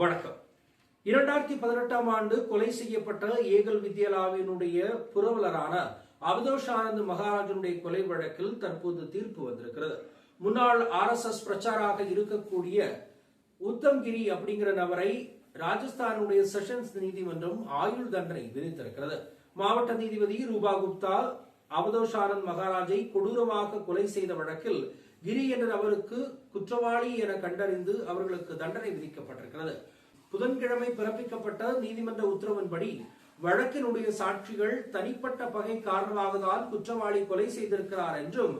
வணக்கம். இரண்டாயிரத்தி பதினெட்டாம் ஆண்டு கொலை செய்யப்பட்ட ஏகல் வித்யாலாவினுடைய புரவலரான அவதோஷ் ஆனந்த் மகாராஜனுடைய கொலை வழக்கில் தற்போது தீர்ப்பு வந்திருக்கிறது. முன்னாள் ஆர் எஸ் எஸ் பிரச்சாராக இருக்கக்கூடிய உத்தம்கிரி அப்படிங்கிற நபரை ராஜஸ்தானுடைய செஷன்ஸ் நீதிமன்றம் ஆயுள் தண்டனை விதித்திருக்கிறது. மாவட்ட நீதிபதி ரூபா குப்தா அவதோஷானந்த் மகாராஜை கொடூரமாக கொலை செய்த வழக்கில் கிரி என்ற குற்றவாளி என கண்டறிந்து அவர்களுக்கு தண்டனை விதிக்கப்பட்டிருக்கிறது. புதன்கிழமை பிறப்பிக்கப்பட்ட நீதிமன்ற உத்தரவின்படி வழக்கினுடைய சாட்சிகள் தனிப்பட்ட பகை காரணமாக தான் குற்றவாளி கொலை செய்திருக்கிறார் என்றும்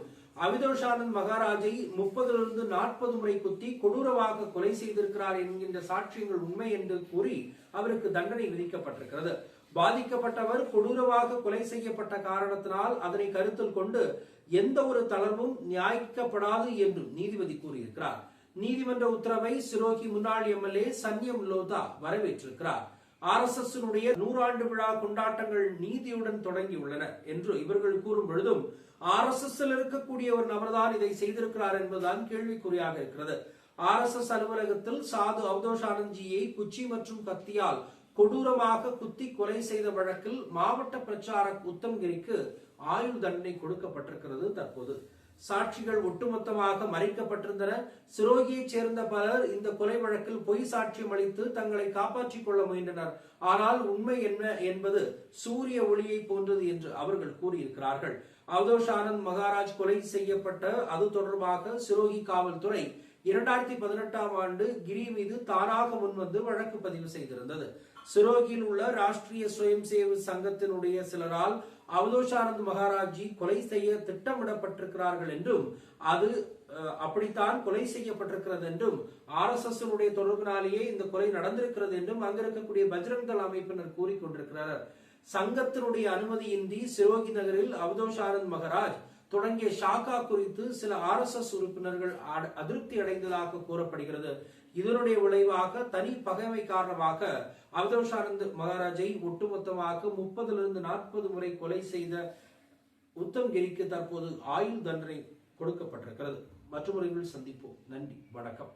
அவிதோஷானந்த் மகாராஜை முப்பதிலிருந்து நாற்பது முறை குத்தி கொடூரமாக கொலை செய்திருக்கிறார் என்கின்ற சாட்சியங்கள் உண்மை என்று கூறி அவருக்கு தண்டனை விதிக்கப்பட்டிருக்கிறது. பாதிக்கப்பட்டவர் கொடூரமாக கொலை செய்யப்பட்ட காரணத்தினால் அதனை கருத்தில் கொண்டு எந்த ஒரு தளர்வும் நியாயிக்கப்படாது என்றும் நீதிபதி கூறியிருக்கிறார். நீதிமன்ற உத்தரவை சிரோகி முன்னாள் எம்எல்ஏ சன்யம் லோதா வரவேற்றிருக்கிறார். ஆர் எஸ் எஸ் நூறாண்டு விழா கொண்டாட்டங்கள் நீதியுடன் தொடங்கியுள்ளன என்று இவர்கள் கூறும் பொழுதும் ஆர் எஸ் எஸ் இருக்கக்கூடிய ஒரு நபர்தான் இதை செய்திருக்கிறார் என்பதுதான் கேள்விக்குறியாக இருக்கிறது. ஆர் எஸ் எஸ் அலுவலகத்தில் சாது அவதோஷ் ஆனந்த்ஜியை குச்சி மற்றும் கத்தியால் கொடூரமாக குத்தி கொலை செய்த வழக்கில் மாவட்ட பிரச்சார உத்தம்கிரிக்கு ஆயுள் தண்டனை கொடுக்கப்பட்டிருக்கிறது தற்போது. சாட்சிகள் ஒட்டுமொத்தமாக மறைக்கப்பட்டிருந்தன. சிரோகியைச் சேர்ந்த பலர் இந்த கொலை வழக்கில் பொய் சாட்சியம் அளித்து தங்களை காப்பாற்றிக் கொள்ள முயன்றனர். ஆனால் உண்மை என்ன என்பது சூரிய ஒளியை போன்றது என்று அவர்கள் கூறியிருக்கிறார்கள். அவதோஷ் ஆனந்த் மகாராஜ் கொலை செய்யப்பட்ட அது தொடர்பாக சிரோகி காவல்துறை இரண்டாயிரத்தி பதினெட்டாம் ஆண்டு கிரி மீது தானாக முன்வந்து வழக்கு பதிவு செய்திருந்தது. சிரோகியில் உள்ள ராஷ்டிரிய சுயம் சேவை சங்கத்தினுடைய சிலரால் அவதோஷானந்த் மகாராஜி கொலை செய்ய திட்டமிடப்பட்டிருக்கிறார்கள் என்றும் அது அப்படித்தான் கொலை செய்யப்பட்டிருக்கிறது என்றும் ஆர் எஸ் எஸ் தொடர்பினாலேயே இந்த கொலை நடந்திருக்கிறது என்றும் அங்க இருக்கக்கூடிய பஜ்ரங்கல் அமைப்பினர் கூறிக்கொண்டிருக்கிறார். சங்கத்தினுடைய அனுமதியின்றி சிரோகி நகரில் அவதோஷானந்த் மகாராஜ் தொடங்கிய ஷாக்கா குறித்து சில ஆர் எஸ் எஸ் உறுப்பினர்கள் அதிருப்தி அடைந்ததாக கூறப்படுகிறது. இதனுடைய விளைவாக தனி பகைமை காரணமாக அவதோஷானந்த் மகாராஜை ஒட்டுமொத்தமாக முப்பதிலிருந்து நாற்பது முறை கொலை செய்த உத்தம்கிரிக்கு தற்போது ஆயுள் தண்டனை கொடுக்கப்பட்டிருக்கிறது. மற்றொரு சந்திப்போம். நன்றி. வணக்கம்.